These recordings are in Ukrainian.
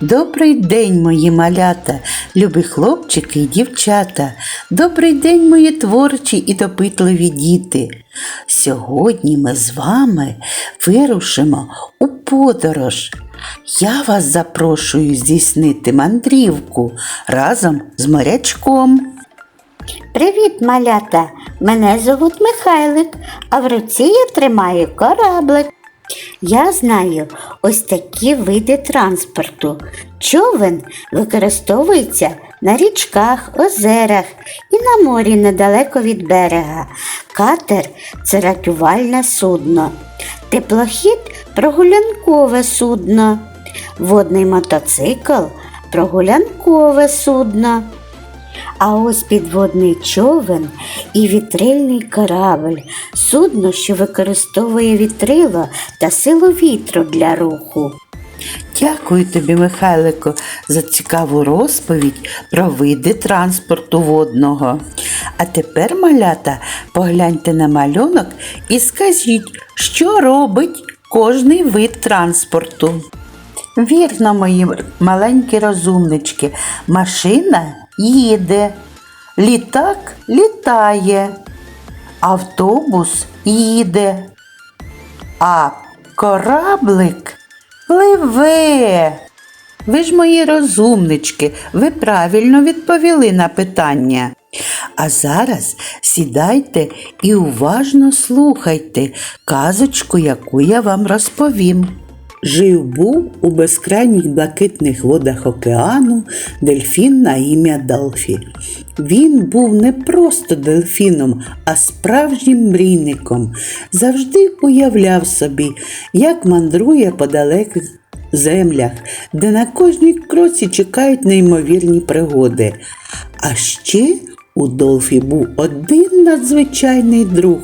Добрий день, мої малята, любі хлопчики і дівчата. Добрий день, мої творчі і допитливі діти. Сьогодні ми з вами вирушимо у подорож. Я вас запрошую здійснити мандрівку разом з морячком. Привіт, малята! Мене звуть Михайлик, а в руці я тримаю кораблик. Я знаю ось такі види транспорту. Човен використовується на річках, озерах і на морі недалеко від берега. Катер це рятувальне судно. Теплохід прогулянкове судно. Водний мотоцикл прогулянкове судно. А ось підводний човен і вітрильний корабль, судно, що використовує вітрило та силу вітру для руху. Дякую тобі, Михайлико, за цікаву розповідь про види транспорту водного. А тепер, малята, погляньте на малюнок і скажіть, що робить кожний вид транспорту. Вірно, мої маленькі розумнички, машина їде, літак літає, автобус їде, а кораблик пливе. Ви ж мої розумнички, ви правильно відповіли на питання. А зараз сідайте і уважно слухайте казочку, яку я вам розповім. Жив був у безкрайніх блакитних водах океану дельфін на ім'я Делфі. Він був не просто дельфіном, а справжнім мрійником. Завжди уявляв собі, як мандрує по далеких землях, де на кожній кроці чекають неймовірні пригоди. А ще у Долфі був один надзвичайний друг,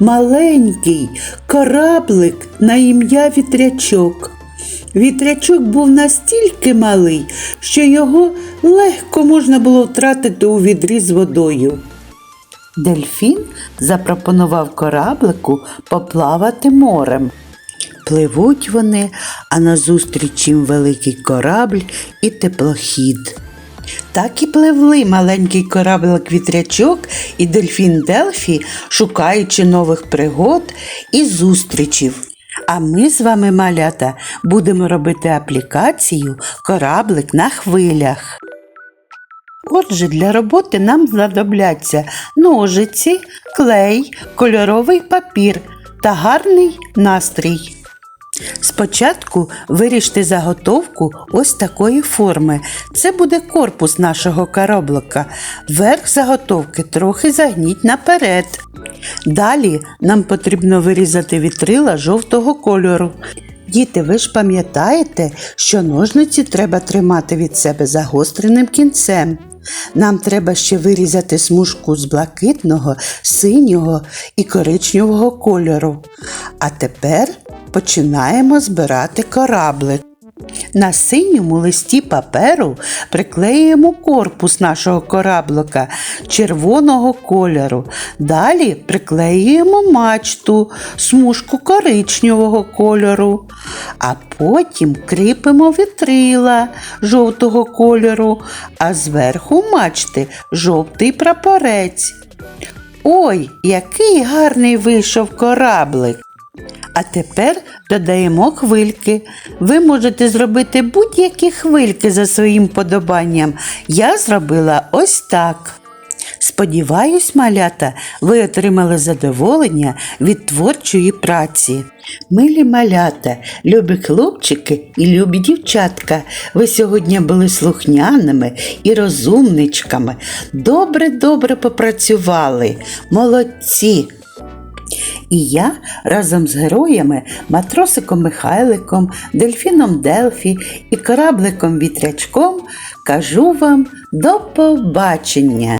маленький кораблик на ім'я Вітрячок. Вітрячок був настільки малий, що його легко можна було втратити у відрі з водою. Дельфін запропонував кораблику поплавати морем. Пливуть вони, а назустріч їм великий корабль і теплохід. Так і пливли маленький кораблик вітрячок і дельфін Делфі, шукаючи нових пригод і зустрічів. А ми з вами, малята, будемо робити аплікацію Кораблик на хвилях. Отже, для роботи нам знадобляться ножиці, клей, кольоровий папір та гарний настрій. Спочатку виріжте заготовку ось такої форми. Це буде корпус нашого кораблика. Верх заготовки трохи загніть наперед. Далі нам потрібно вирізати вітрила жовтого кольору. Діти, ви ж пам'ятаєте, що ножниці треба тримати від себе загостреним кінцем. Нам треба ще вирізати смужку з блакитного, синього і коричневого кольору. А тепер починаємо збирати кораблик. На синьому листі паперу приклеюємо корпус нашого кораблика червоного кольору. Далі приклеюємо мачту, смужку коричневого кольору, а потім кріпимо вітрила жовтого кольору, а зверху мачти жовтий прапорець. Ой, який гарний вийшов кораблик! А тепер додаємо хвильки. Ви можете зробити будь-які хвильки за своїм подобанням. Я зробила ось так. Сподіваюсь, малята, ви отримали задоволення від творчої праці. Милі малята, любі хлопчики і любі дівчатка, ви сьогодні були слухняними і розумничками. Добре-добре попрацювали. Молодці! І я разом з героями, матросиком Михайликом, дельфіном Делфі і корабликом Вітрячком кажу вам до побачення!